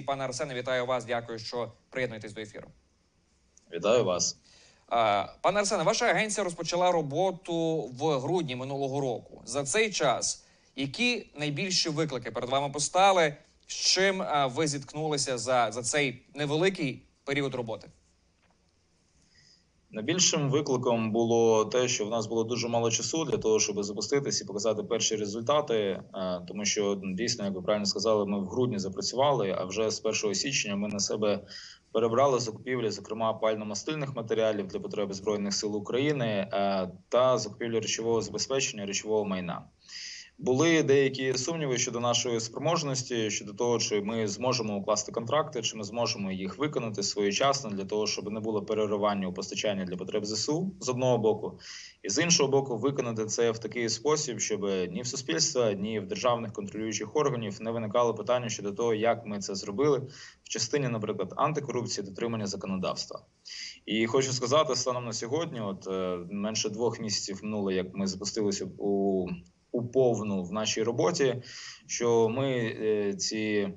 Пане Арсене, вітаю вас. Дякую, що приєднуєтесь до ефіру. Вітаю вас. Пане Арсене, ваша агенція розпочала роботу в грудні минулого року. За цей час які найбільші виклики перед вами постали? З чим ви зіткнулися за, за цей невеликий період роботи? Найбільшим викликом було те, що в нас було дуже мало часу для того, щоб запуститись і показати перші результати. е, Тому що ну, дійсно, як ви правильно сказали, ми в грудні запрацювали. А вже з 1 січня ми на себе перебрали закупівлі, зокрема пально-мастильних матеріалів для потреби збройних сил України е, та закупівлі речового забезпечення речового майна. Були деякі сумніви щодо нашої спроможності, щодо того, чи ми зможемо укласти контракти, чи ми зможемо їх виконати своєчасно для того, щоб не було переривання у постачанні для потреб ЗСУ з одного боку, і з іншого боку, виконати це в такий спосіб, щоб ні в суспільства, ні в державних контролюючих органів не виникало питання щодо того, як ми це зробили в частині, наприклад, антикорупції, дотримання законодавства. І хочу сказати, станом на сьогодні, от е, менше двох місяців минуло, як ми запустилися у у повну в нашій роботі, що ми е, ці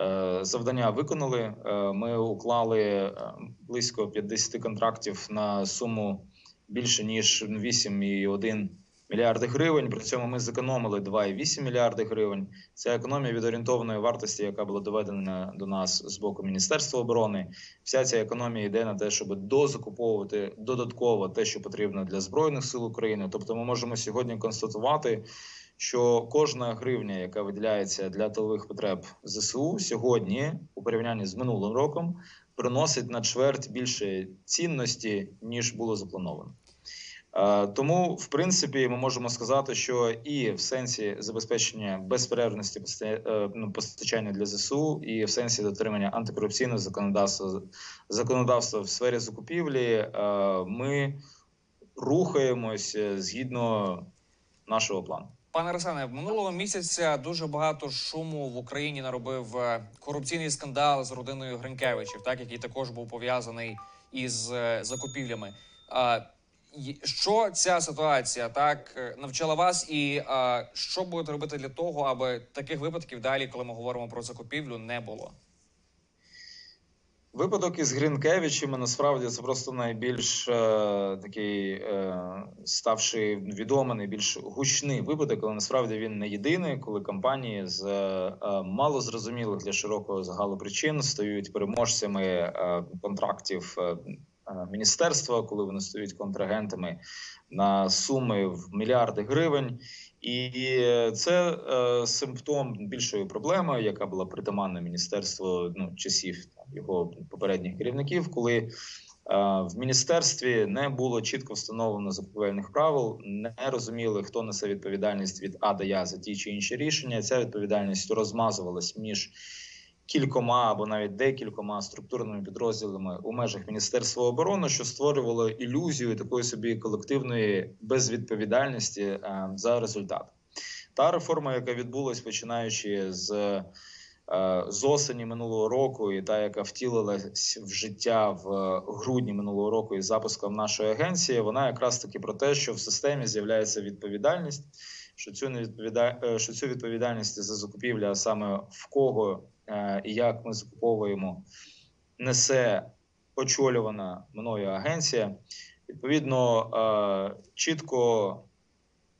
е, завдання виконали. Е, ми уклали близько 50 контрактів на суму більше ніж 8,1 мільярди гривень. При цьому ми зекономили 2,8 мільярди гривень. Це економія від орієнтовної вартості, яка була доведена до нас з боку Міністерства оборони. Вся ця економія йде на те, щоб дозакуповувати додатково те, що потрібно для збройних сил України. Тобто, ми можемо сьогодні констатувати. Що кожна гривня, яка виділяється для тилових потреб ЗСУ, сьогодні у порівнянні з минулим роком, приносить на чверть більше цінності ніж було заплановано. Е, тому, в принципі, ми можемо сказати, що і в сенсі забезпечення безперервності е, ну, постачання для ЗСУ, і в сенсі дотримання антикорупційного законодавства законодавства в сфері закупівлі, е, ми рухаємося згідно нашого плану. Пане Арсене, минулого місяця дуже багато шуму в Україні наробив корупційний скандал з родиною Гринкевичів, так який також був пов'язаний із закупівлями що ця ситуація так е, навчила вас, і а, що будете робити для того, аби таких випадків далі, коли ми говоримо про закупівлю, не було? Випадок із Гринкевичами насправді це просто найбільш е, такий е, ставши відомий, найбільш гучний випадок, але насправді він не єдиний, коли компанії з е, мало зрозумілих для широкого загалу причин стають переможцями е, контрактів е, Е, міністерства, коли вони стають контрагентами на суми в мільярди гривень. І це е, симптом більшої проблеми, яка була притаманна міністерству ну, часів його попередніх керівників, коли е, в міністерстві не було чітко встановлено закупівельних правил, не розуміли, хто несе відповідальність від А до Я за ті чи інші рішення. Ця відповідальність розмазувалась між кількома або навіть декількома структурними підрозділами у межах Міністерства оборони, що створювало ілюзію такої собі колективної безвідповідальності е, за результат. Та реформа, яка відбулась починаючи з е, з осені минулого року, і та, яка втілилась в життя в грудні минулого року із запуском нашої агенції, вона якраз таки про те, що в системі з'являється відповідальність, що цю не відповіда... Е, що цю відповідальність за закупівля, саме в кого Е, і як ми закуповуємо, несе очолювана мною агенція. Відповідно, е, чітко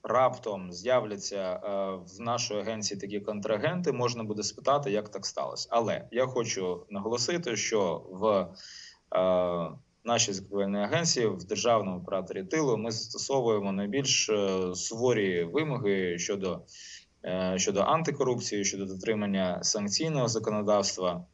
раптом з'являться е, в нашій агенції такі контрагенти. Можна буде спитати, як так сталося. Але я хочу наголосити, що в нашій закупівельній агенції в державному операторі тилу ми застосовуємо найбільш суворі вимоги щодо. Е, щодо антикорупції, щодо дотримання санкційного законодавства,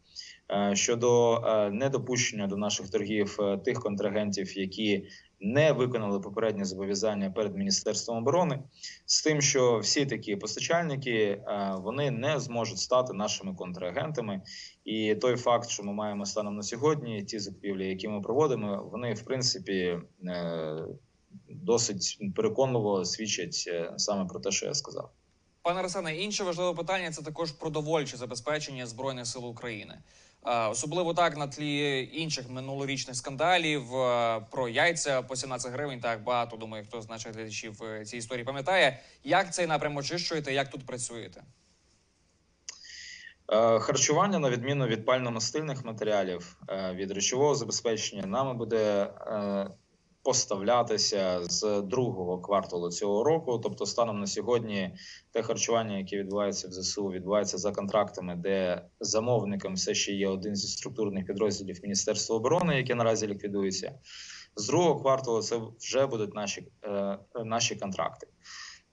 е, щодо е, недопущення до наших торгів тих контрагентів, які не виконали попередні зобов'язання перед міністерством оборони, з тим, що всі такі постачальники вони не зможуть стати нашими контрагентами. І той факт, що ми маємо станом на сьогодні, ті закупівлі, які ми проводимо, вони в принципі досить переконливо свідчать саме про те, що я сказав. Пане Арсене, інше важливе питання це також продовольче забезпечення збройних сил України, особливо так на тлі інших минулорічних скандалів про яйця по 17 гривень. Так багато думаю, хто з наших глядачів е, цієї історії пам'ятає, як цей напрям очищуєте, як тут працюєте. Е, Харчування, на відміну від пально-мастильних матеріалів, е, від речового забезпечення, нами буде поставлятися з другого кварталу цього року. Тобто, станом на сьогодні, те харчування, яке відбувається в ЗСУ, відбувається за контрактами, де замовником все ще є один зі структурних підрозділів Міністерства оборони, яке наразі ліквідується. З другого кварталу це вже будуть наші, е, наші контракти.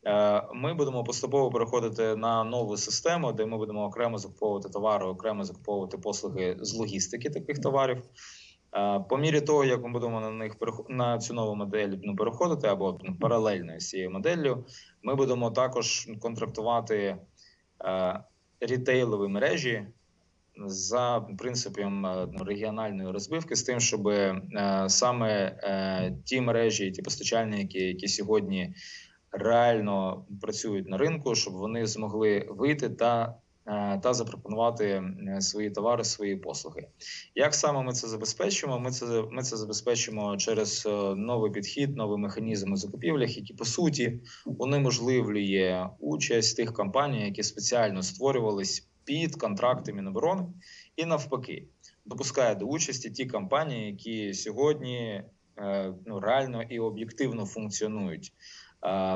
Е, Ми будемо поступово переходити на нову систему, де ми будемо окремо закуповувати товари, окремо закуповувати послуги з логістики таких товарів. По мірі того, як ми будемо на них на цю нову модель ну, переходити або ну, паралельно з цією моделлю, ми будемо також контрактувати е, рітейлові мережі за принципом е, ну, регіональної розбивки, з тим, щоб е, саме е, ті мережі, ті постачальники, які сьогодні реально працюють на ринку, щоб вони змогли вийти та, та запропонувати е, свої товари, свої послуги. Як саме ми це забезпечимо? Ми це ми це забезпечимо через е, новий підхід, новий механізм у закупівлях, який по суті унеможливлює участь тих компаній, які спеціально створювались під контракти Міноборони, і навпаки, допускає до участі ті компанії, які сьогодні е, ну реально і об'єктивно функціонують е,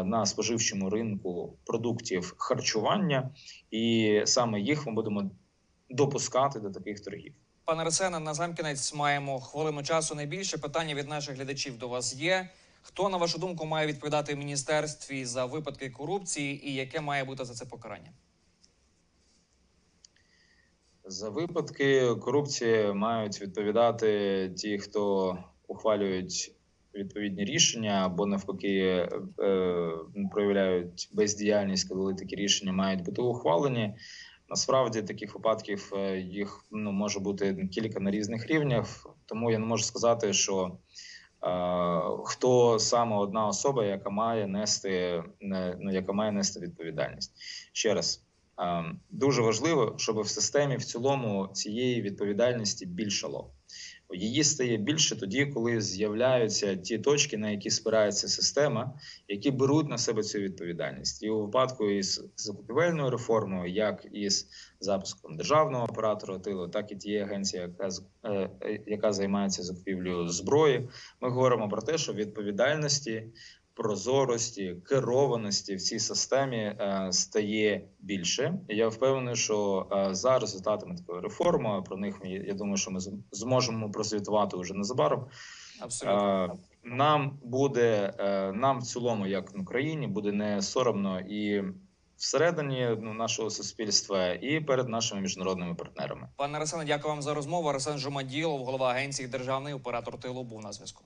на споживчому ринку продуктів харчування, і саме їх ми будемо допускати до таких торгів. Пане Арсене, на замкінець маємо хвилину часу. Найбільше питання від наших глядачів до вас є. Хто, на вашу думку, має відповідати в міністерстві за випадки корупції, і яке має бути за це покарання? За випадки корупції мають відповідати ті, хто ухвалюють відповідні рішення, або навпаки е, проявляють бездіяльність, коли такі рішення мають бути ухвалені. Насправді таких випадків е, їх ну може бути кілька на різних рівнях, тому я не можу сказати, що е, хто саме одна особа, яка має нести не- ну, яка має нести відповідальність. Ще раз е, дуже важливо, щоб в системі в цілому цієї відповідальності більшало. Її стає більше тоді, коли з'являються ті точки, на які спирається система, які беруть на себе цю відповідальність. І у випадку із закупівельною реформою, як із запуском державного оператора тилу, так і тієї агенції, яка е, е, яка займається закупівлею зброї, ми говоримо про те, що відповідальності, прозорості, керованості в цій системі е, стає більше. І я впевнений, що е, за результатами такої реформи про них я думаю, що ми зможемо прозвітувати вже незабаром. Абсолютно. Е, Нам буде нам в цілому, як в Україні, буде не соромно і всередині ну, нашого суспільства, і перед нашими міжнародними партнерами. Пане Арсене, дякую вам за розмову. Арсен Жумаділов, голова агенції Державний оператор тилу, був на зв'язку.